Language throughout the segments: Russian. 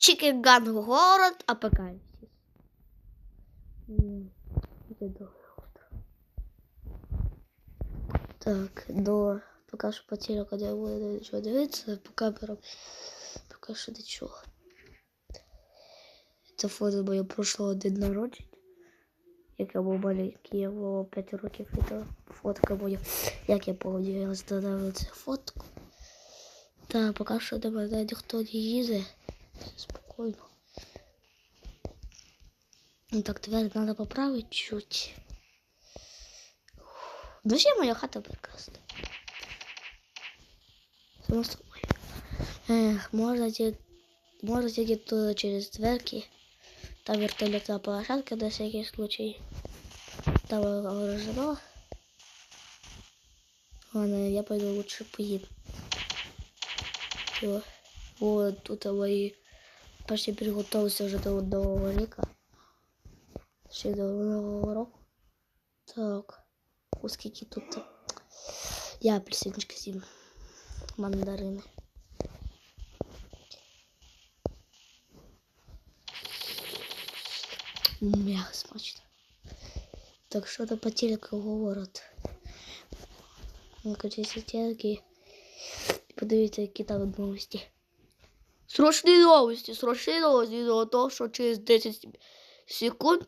Чикиган город апокаліпсис. М, це довго. Так, до поки що по телеку не буде нічого дивитися, по камерам поки що нічого. Це фото моє прошлого день народження. Як я був маленький, я було 5 років, і то фотка моя. Як я пам'ятаю, я встановив цю фотку. Та поки що до мене ніхто не їде. Все спокійно. Ну так, дверь надо поправить чуть. Вообще моя хата прекрасна. Само собой. Ех, можна ті, можна тільки туди через дверки. Там вертолетна площадка на всякий случай. Там ограждено. Ладно, я пойду лучше поем. Всё. Вот тут мои почти приготовился уже до нового века. Ще до нового року. Так. О, скільки тут. Я апельсинчики з'їм. Мандарини. М'яко смачно. Так що то по телеку говорять. Накачайся телки. Подивіться, які там новості. Срочні новості, срочні новості до того, що через 10 секунд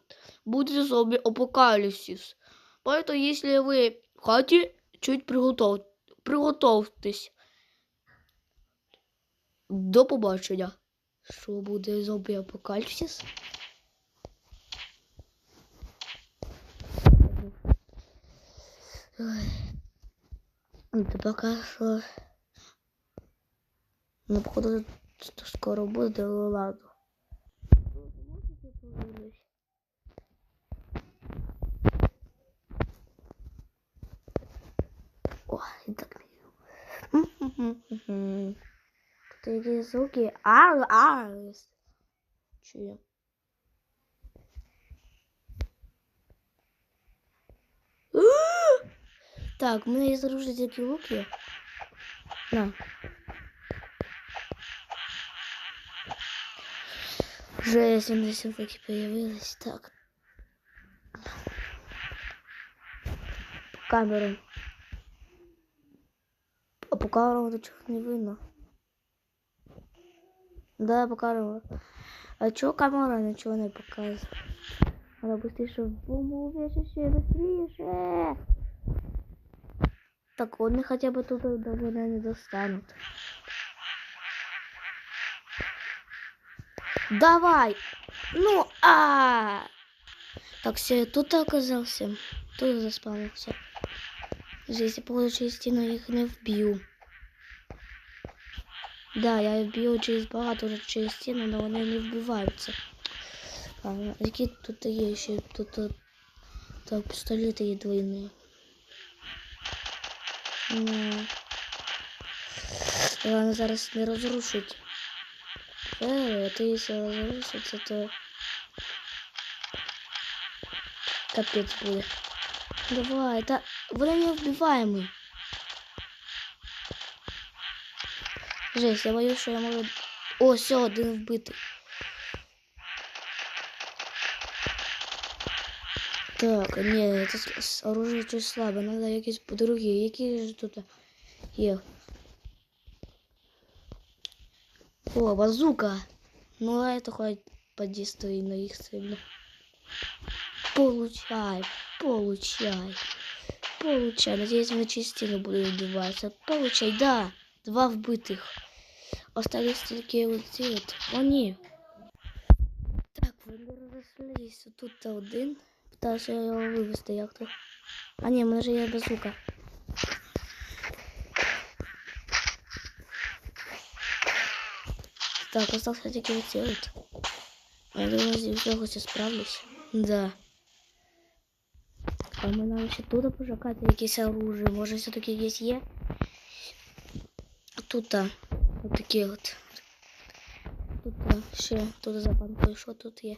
буде зомби апокаліпсис. Поэтому, если вы хотите, чуть приготов... приготовтесь. До побачення. Що буде зомбі апокаліпсис? Та що. Ну, походу, що скоро буде, але ладно. О, і так не Тут якісь звуки. Ар, ар. Чую. Так, у мене є заружені такі луки. На. Вже 70 луки появилось. Так. Камеру. А по камерам ничего не видно. Да, по камерам. А чё камера ничего не показывает? Надо быстрее бомбу убежище, быстрее. Так, он хотя бы тут до меня не достанут. Давай! Ну, а! Так, все, я тут оказался. Тут заспавнился. Если получу стену, я их не вбью. Да, я вбью через багато уже через стену, но вони не вбиваються. А, які тут є ще тут а, так, пістолети є двойні. Ну, Ладно, зараз не розрушить. Е, то якщо розрушиться, то капець буде. Давай, да, вони не вбиваємо. Жесть, я боюсь, що я можу... О, все, один вбитий. Так, ні, це оружие щось слабе, треба якісь другі. Які ж тут є? О, базука. Ну, а это хоть подействует на их сильно. Получай, получай, получай. Надеюсь, на частину буду убиваться. Получай, да. Два вбитых. Остались только вот ці от. Вони. Так, вони розрослись. Тут один. Питався його вивезти як то. А ні, в мене же є базука. Так, остался тільки оці от. Я думаю, зі всього все справлюсь. Да. А ми нам ще тут пошукати якесь оружие. Може все-таки якесь є? Тут а, от такі от. Тут а, ще тут за банкою, що тут є.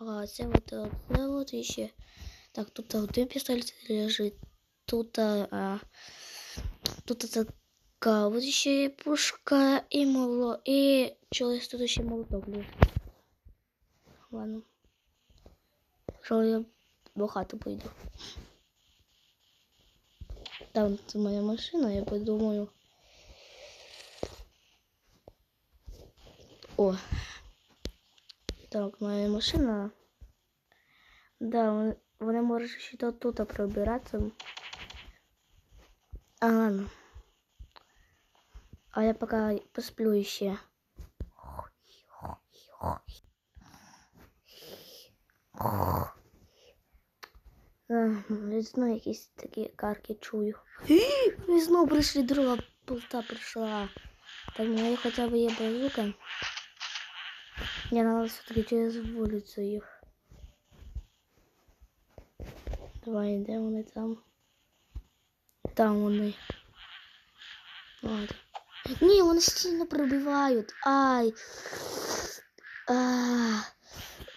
А це от, це от і ще. Так, тут один пістолет лежить. Тут а, тут така от ще є пушка і моло, і тут ще молоток був. Ладно. Що я до хати пойду. Там моя машина, я подумаю. О. Так, моя машина. Да, вони можуть ще тут, тут пробиратися. А, ладно. А я пока посплю ще. Я знову якісь такі карки чую. І знову прийшли друга полта прийшла. Так, у мене хоча б є базука. Мне надо все-таки через вулицю їх. Давай, де вони там? Там вони. От. Ні, вони сильно пробивають. Ай. А,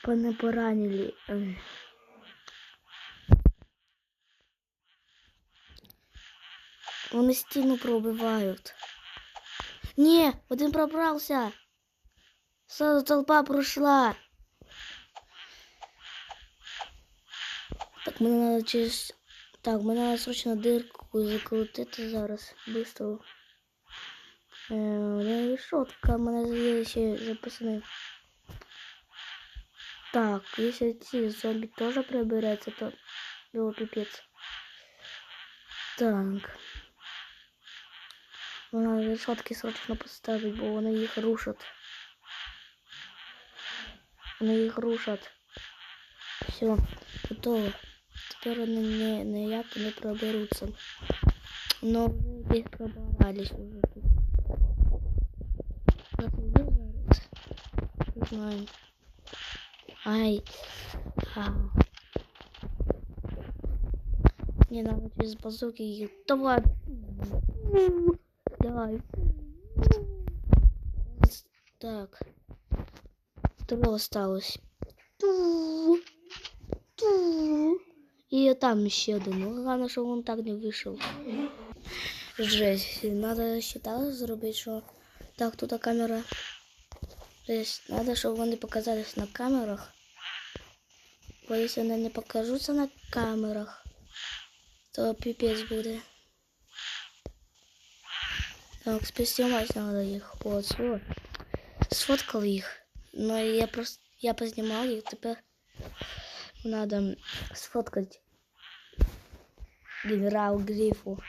мене поранили. Ем. Вони стіну пробивають. Ні, один пробрався. Сразу толпа пройшла. Так, мені надо через... Так, мені надо срочно дирку закрутити зараз. Быстро. Е, не решетка, мене є ще записаний. Так, если ці зомби тоже прибереться, то було пипец. Так. Надо решетки срочно поставить, бо вони їх рушать. Вони їх рушать. Все, готово. Тепер вони не, ніяк не проберуться. Но вже їх пробирались уже тут. Заходи зараз. Не знаю. Ай. А. Не надо через базуки їх. Давай. Давай. Так. Трое осталось. Ту. Ту. И там еще один. Ну, главное, чтобы он так не вышел. Жесть. Надо считалось зробити, що так, тут камера. Жесть. Надо, щоб вони показались на камерах. Бо якщо вони не покажуться на камерах, то пипец буде. Так, спустимать надо их. Вот, все. Сфоткал их. Но я просто, я познимал их, теперь надо сфоткать генерал Грифу.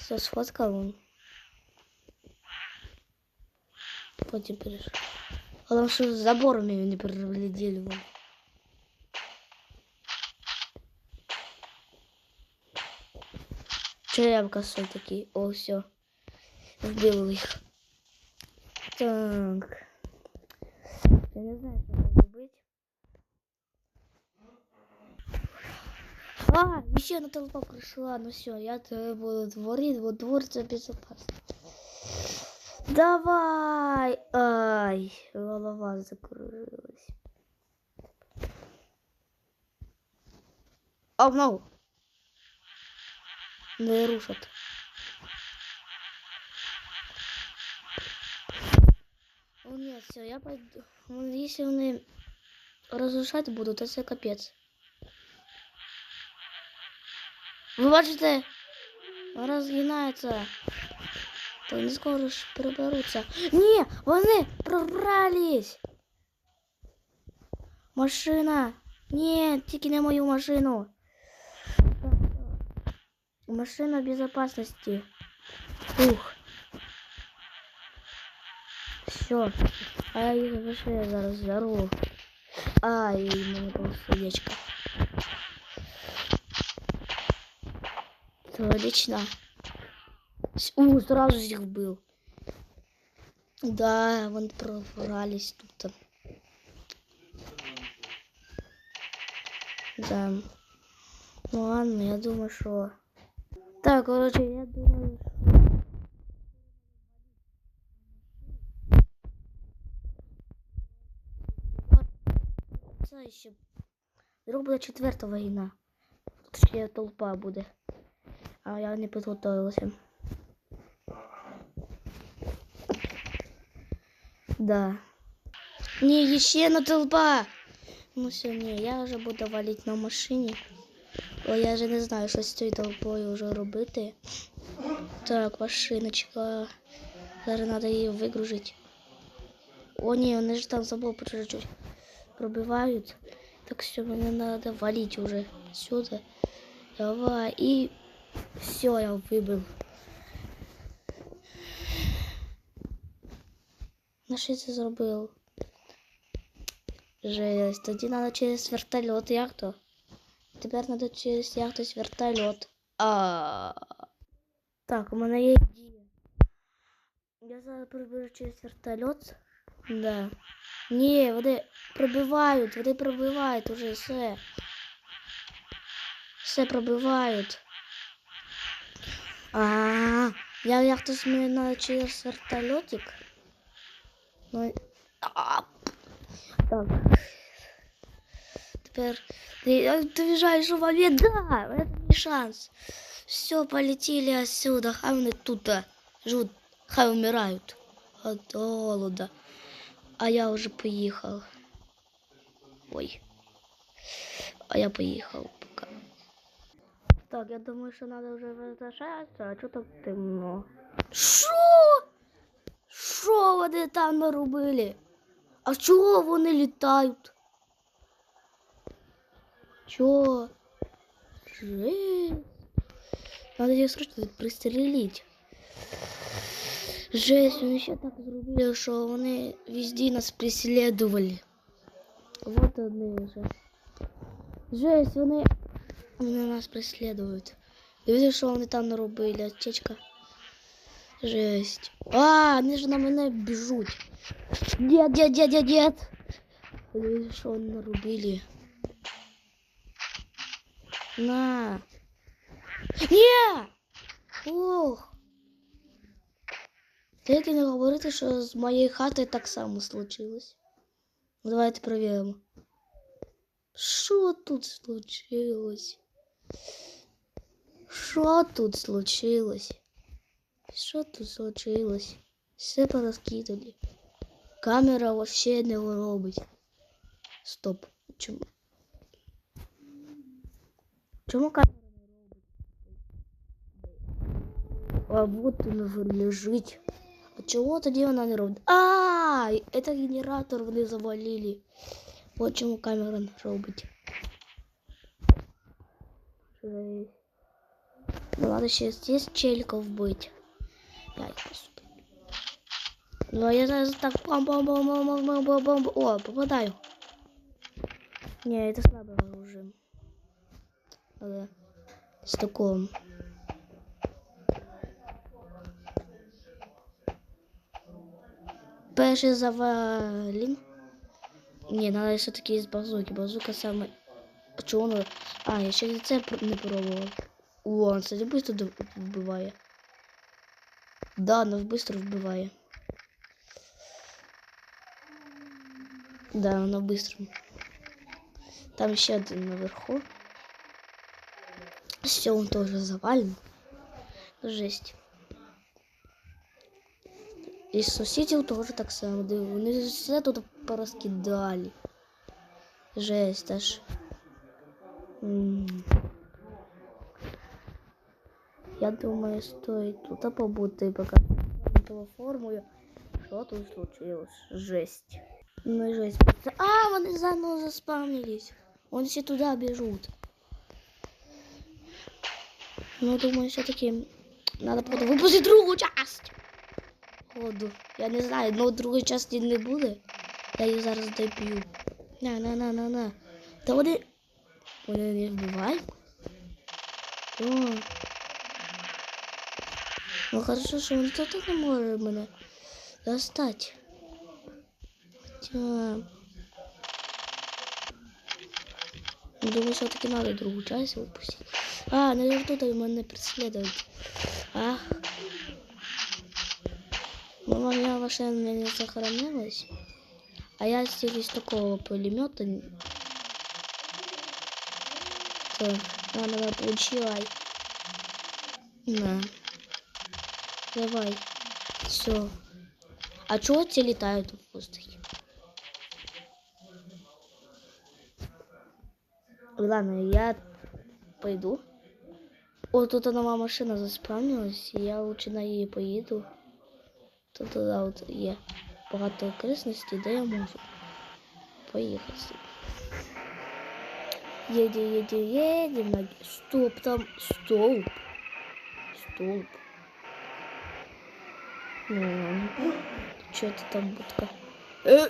Все, сфоткал он. Потім перейшов. Головне, що з заборами не проглядели вон. Черепка все таки. О, все. Вбив їх. Так. Я не знаю, що треба робити. А, еще одна толпа пришла. Ну все, я буду дворить, вот двор це безопасно. Давай! Ай, голова закружилась. О, no. Не рушат. О, нет, все, я пойду. Если они разрушать будут, то це капець. Ви бачите? Розгинається. То не скоро ж приберуться. Ні, вони пробрались. Машина. Ні, тільки не мою машину. Машина безопасности. Ух. Все. А я їх лише зараз зарву. Ай, мене полсердечка. Все, отлично. С- У, сразу их был. Да, вон пробрались тут. Да. Ну ладно, я думаю, что... Так, короче, я думаю. Це ще... Буде четверта війна. Ще толпа буде. А я не підготовилася. Да. Не, еще на толпа. Ну все, ні, я вже буду валити на машині. Бо я вже не знаю, що з цією толпою вже робити. Так, машиночка. Зараз треба її вигрузити. О, ні, вони ж там забыл по чуть-чуть пробивают. Так все, мне надо валить уже сюда. Давай. И все, я выбил. На що я це зробив? Жесть, тоді треба через вертольот яхту. Тепер треба через яхту вертольот. А. Так, у мене є ідея. Я зараз приберу через вертольот. Да. Ні, вони пробивають, вони пробивають уже все. Все пробивають. А, я яхту змінила через вертольотик. А, так. Теперь ты, ты въезжаешь в момент, да, это не шанс. Все, полетели отсюда, хай вони тут живут, хай умирают от голода. А я уже поехал. Ой. А я поехал пока. Так, я думаю, что надо уже возвращаться, а что так темно? Шо? Що вони там наробили? А чого вони літають? Чого? Жесть. Надо їх срочно пристрелити. Жесть, вони ще так зробили, що вони везде нас преследували. Вот вони вже. Жесть, вони, вони нас преследують. Дивіться, що вони там наробили, отечка. Жесть. А, они же на мене біжуть. Дед, дед, дед, дед, дед. Дивіться, що вони нарубили. На. Ні! Ох. Тільки не говорити, що з моєї хати так само случилось. Ну, Давайте перевіримо. Що тут случилось? Що тут случилось? Що тут случилось? Все порозкидали. Камера вообще не робить. Стоп. Чому? Чому камера не робить? А вот он уже лежить. А чого тоді вона не робить? А, это генератор вони завалили. Вот чому камера не робить. Жесть. Ну сейчас здесь челиков быть. Их поступлю. Ну а я зараз так бам бам бам бам бам бам бам бам О, попадаю. Не, это слабое оружие. Надо с таком. Перший завалин. Не, надо все-таки из базуки. Базука самый... Чего он... А, я ще це не пробував. О, кстати, быстро вбиває. Да, но быстро вбиває. Да, оно быстро. Там еще один наверху. Все, он тоже завален. Жесть. І сусідів теж так само. Диви, Вони все тут порозкидали. Жесть аж. М. Я думаю, стоит тут побути, пока формую. Що тут случилось? Жесть. Ну и жесть. А, вони заново заспавнились. Вони все туда бежут. Ну, думаю, все-таки надо потом выпустить другую часть. Ходу. Я не знаю, но другої частини не буде. Я її зараз доб'ю. На, на, на, на, на. Та вони. Вони не вбивають. О. Ну хорошо, что никто так не может меня достать. Хотя... Думаю, все-таки надо другую часть выпустить. А, наверное, кто-то меня преследует. Ах. Ну, Мама меня вообще не сохранилась. А я через такого пулемета... Так, а, давай, получила. Да. На. Давай. Все. А чого ці літають у воздухі? Ладно, я пойду. О, тут нова машина заспавнилась, і я лучше на її поїду. Тут да, от є багато окресностей, де я можу поїхати. Едем, едем, едем. на- Стоп, там столб. Столб. Что это там будка? Э,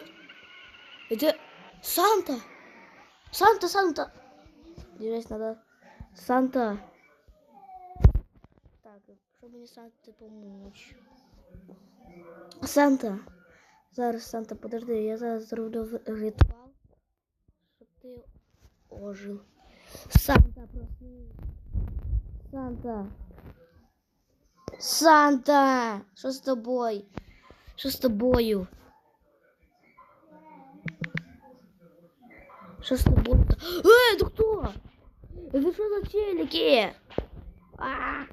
это Санта! Санта, Санта! Держись, надо. Санта! Так, щоб мені Санта помочь. Санта! Зараз, Санта, подожди, я зараз зроблю ритуал, щоб ти ожил. Санта, проснись. Санта. Санта! Що з тобою? Що з тобою? Що з тобою? Эй, ты кто? Это что за челики? А!